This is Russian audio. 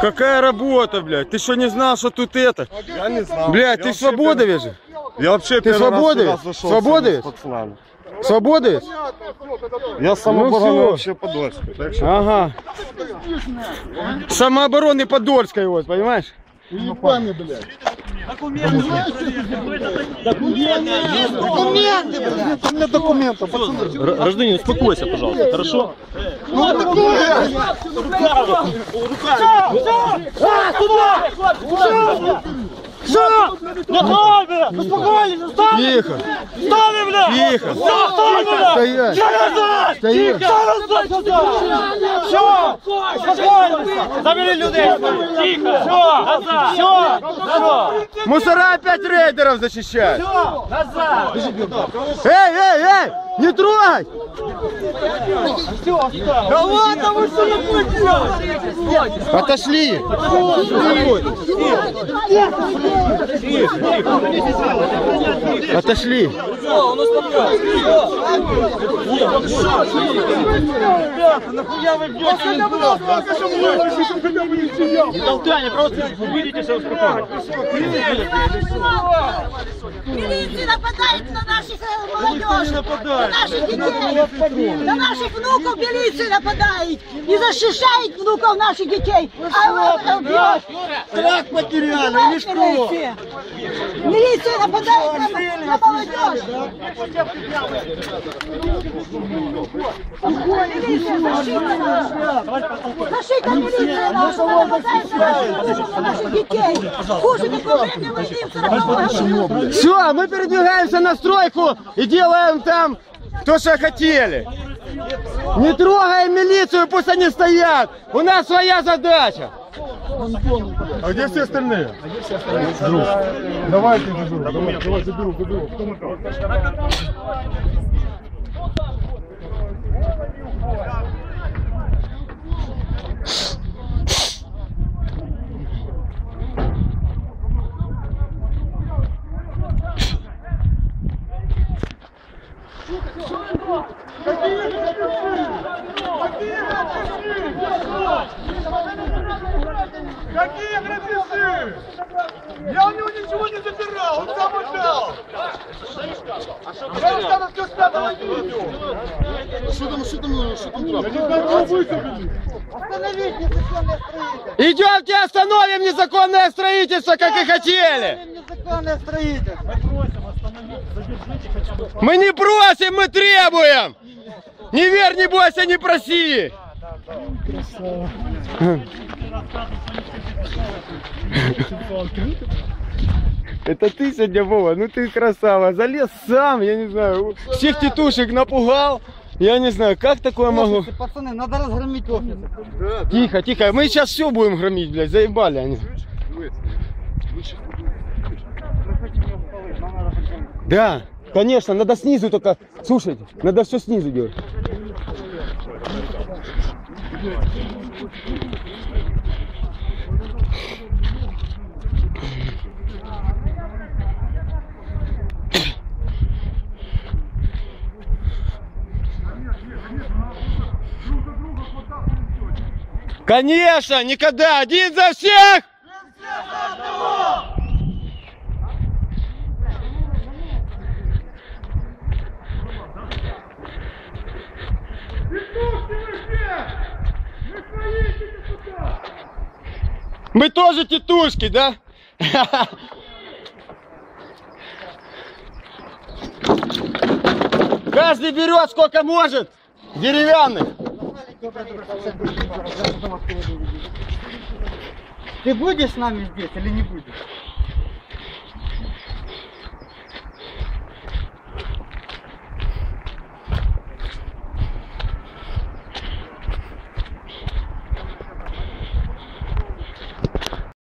Какая работа, блядь? Ты что, не знал, что тут это? Я не знал. Блядь, Я ты вообще свободовец же? Я вообще Ты первый раз свободовец? сюда зашел Свободовец? с пацанами. Свободовец? Я самообороны Ну вообще Подольской. Так что Ага. Самообороны Подольской вот, понимаешь? У меня документы, пацаны. Гражданин, успокойся, пожалуйста, хорошо? Тихо. Тихо. Стоять. Стоять. Забери людей! Тихо! Все! Все! Мусора опять рейдеров защищают. Эй, эй, эй! Не трогай! Да ладно, вы что не Отошли! Отошли! Нахуя вы бьете? Не толкай, просто выйдите все успокойтесь. Милиция нападает на наших э, молодежь, на наших детей, на наших внуков милиция нападает и защищает внуков наших детей. А э, бьет. Трак потеряли, или что? Милиция. Милиция нападает на, на молодежь. Милиция, защита наша. Защита милиция наша нападает на наших, на наших детей. Хуже такого времени войны в 40 году. Все, мы передвигаемся на стройку и делаем там то, что хотели. Не трогаем милицию, пусть они стоят. У нас своя задача. А где все остальные? А где все остальные? Друг. Давайте, друг. Давай, давай, заберу, заберу. Какие грабежи? Я у него ничего не забирал, он сам отдал. Я останусь все спятого видео. Что там, что там, что там Остановить незаконное строительство. Идемте остановим незаконное строительство, как и хотели. Незаконное строительство. Мы не просим, мы требуем. Не верь, не бойся, не проси. Это ты сегодня, Вова, ну ты красава. Залез сам, я не знаю, всех тетушек напугал. Я не знаю, как такое могло. Пацаны, надо разгромить офис. Тихо, тихо, мы сейчас все будем громить, блядь, заебали они. Да, конечно, надо снизу только, слушайте, надо все снизу делать. Конечно, никогда, один за всех! Мы тоже тетушки, да? Каждый берет сколько может деревянных. Ты будешь с нами здесь или не будешь?